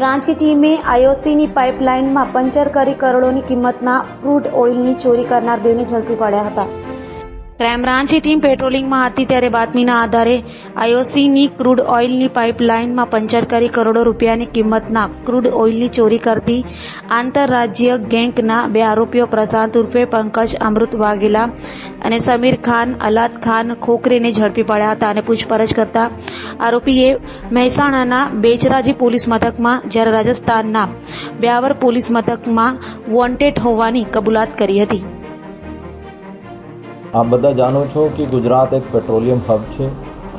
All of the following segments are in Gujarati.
રાંચી ટીમે આઈઓસીની પાઇપલાઇનમાં પંચર કરી કરોડોની કિંમતના ક્રૂડ ઓઇલની ચોરી કરનાર બેને ઝડપી પડ્યા હતા. ક્રાઇમ બ્રાન્ચની ટીમ પેટ્રોલિંગમાં હતી ત્યારે બાતમીના આધારે આઈઓસીની ક્રૂડ ઓઇલની પાઇપલાઇનમાં પંચર કરી કરોડો રૂપિયાની કિંમતના ક્રૂડ ઓઇલની ચોરી કરતી આંતરરાજ્ય ગેંગના બે આરોપીઓ પ્રશાંત ઉર્ફે પંકજ અમૃત વાઘેલા અને સમીર ખાન, અલાદ ખાન ખોખરેને ઝડપી પડ્યા હતા અને પૂછપરછ કરતા આરોપીએ મહેસાણાના બેચરાજી પોલીસ મથકમાં, જ્યારે રાજસ્થાનના બ્યાવર પોલીસ મથકમાં વોન્ટેડ હોવાની કબૂલાત કરી હતી. આપ બધા જાણો છો કે ગુજરાત એક પેટ્રોલિયમ હબ છે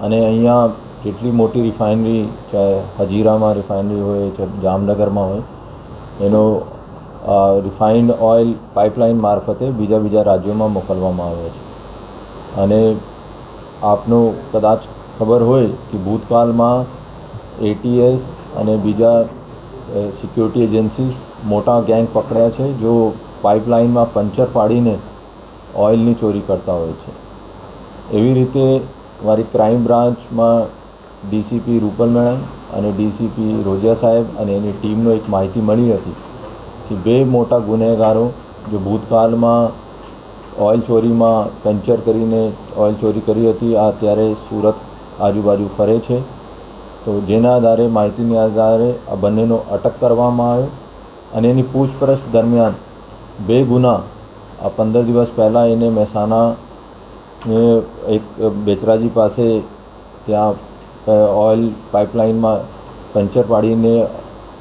અને અહીંયા કેટલી મોટી રિફાઇનરી, ચાહે હજીરામાં રિફાઇનરી હોય, ચાહે જામનગરમાં હોય, એનો રિફાઇન્ડ ઓઇલ પાઇપલાઇન મારફતે બીજા બીજા રાજ્યોમાં મોકલવામાં આવે છે. અને આપનું કદાચ ખબર હોય કે ભૂતકાળમાં એટીએસ અને બીજા સિક્યુરિટી એજન્સીસ મોટા ગેંગ પકડ્યા છે, જો પાઇપલાઇનમાં પંચર પાડીને ઓઇલની ચોરી કરતા હોય છે. એવી રીતે મારી ક્રાઇમ બ્રાન્ચમાં ડીસીપી રૂપલ મેડમ અને ડીસીપી રોજિયા સાહેબ અને એની ટીમનો એક માહિતી મળી હતી કે બે મોટા ગુનેગારો જે ભૂતકાળમાં ઓઇલ ચોરીમાં પંચર કરીને ઓઇલ ચોરી કરી હતી, આ અત્યારે સુરત આજુબાજુ ફરે છે. તો જેના આધારે, માહિતીના આધારે આ બંનેનો અટક કરવામાં આવ્યો અને એની પૂછપરછ દરમિયાન બે ગુના આ પંદર દિવસ પહેલાં એને મહેસાણા એક બેચરાજી પાસે ત્યાં ઓઇલ પાઇપલાઇનમાં પંચર પાડીને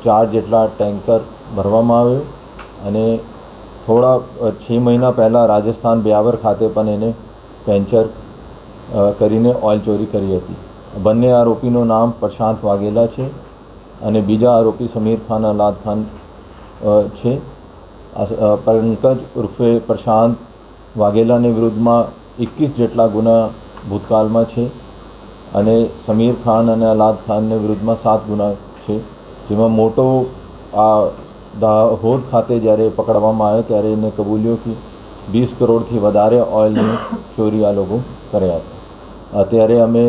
ચાર જેટલા ટેન્કર ભરવામાં આવ્યો અને થોડા છ મહિના પહેલાં રાજસ્થાન બ્યાવર ખાતે પણ એને પેન્ચર કરીને ઓઇલ ચોરી કરી હતી. બંને આરોપીનું નામ પ્રશાંત વાઘેલા છે અને બીજા આરોપી સમીર ખાન અલાદ ખાન છે. પંકજ ઉર્ફે પ્રશાંત વાઘેલાની વિરુદ્ધમાં એકવીસ જેટલા ગુના ભૂતકાળમાં છે અને સમીર ખાન અને અલાદ ખાનની વિરુદ્ધમાં સાત ગુના છે. જેમાં મોટો આ દાહોદ ખાતે જ્યારે પકડવામાં આવ્યો ત્યારે એને કબૂલ્યો કે વીસ કરોડથી વધારે ઓઇલની ચોરી આ લોકો કર્યા હતા. અત્યારે અમે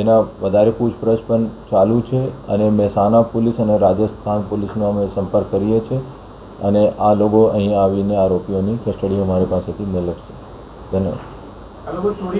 એના વધારે પૂછપરછ પણ ચાલુ છે અને મહેસાણા પોલીસ અને રાજસ્થાન પોલીસનો અમે સંપર્ક કરીએ છીએ. અને આ લોકો અહીં આવીને આરોપીઓની કસ્ટડી અમારી પાસેથી મેળવશે. ધન્યવાદ.